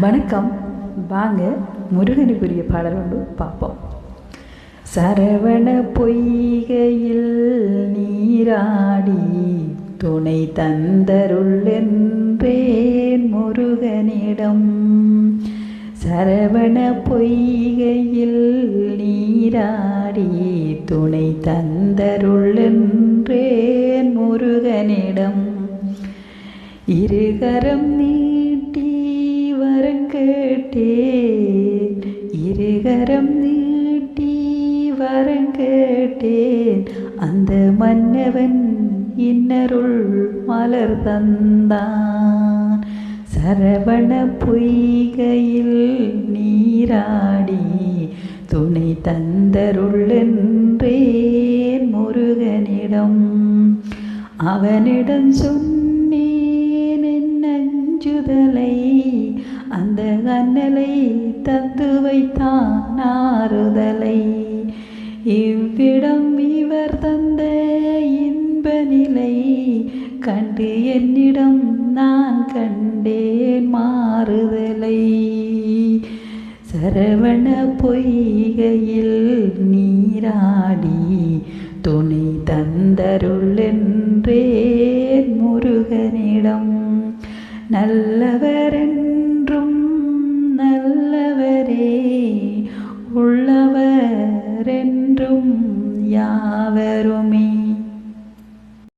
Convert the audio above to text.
வணக்கம். வாங்க முருகனுக்குரிய பாடல் ஒன்று பார்ப்போம். சரவண பொய்கையில் நீராடி துணை தந்தருள் முருகனிடம். சரவண பொய்கையில் நீராடி துணை தந்தருள் முருகனிடம். இருகரம் நீ கேட்டேன். இருகரம் நீட்டி வரங்கேட்டேன். அந்த மன்னவன் இன்னருள் மலர் தந்தான். சரவண பொய்கையில் நீராடி துணை தந்தருள்ளென்றேன் முருகனிடம். அவனிடம் சொன்னேன் என் அந்த கண்ணலை தந்து வைத்தான் ஆறுதலை. இவ்விடம் இவர் தந்த இன்ப நிலை கண்டு என்னிடம் நான் கண்டேன் மாறுதலை. சரவண பொய்கையில் நீராடி துணை தந்தருள் என்றே முருகனிடம். நல்லவர் உள்ளவர் என்றும் யாவருமே.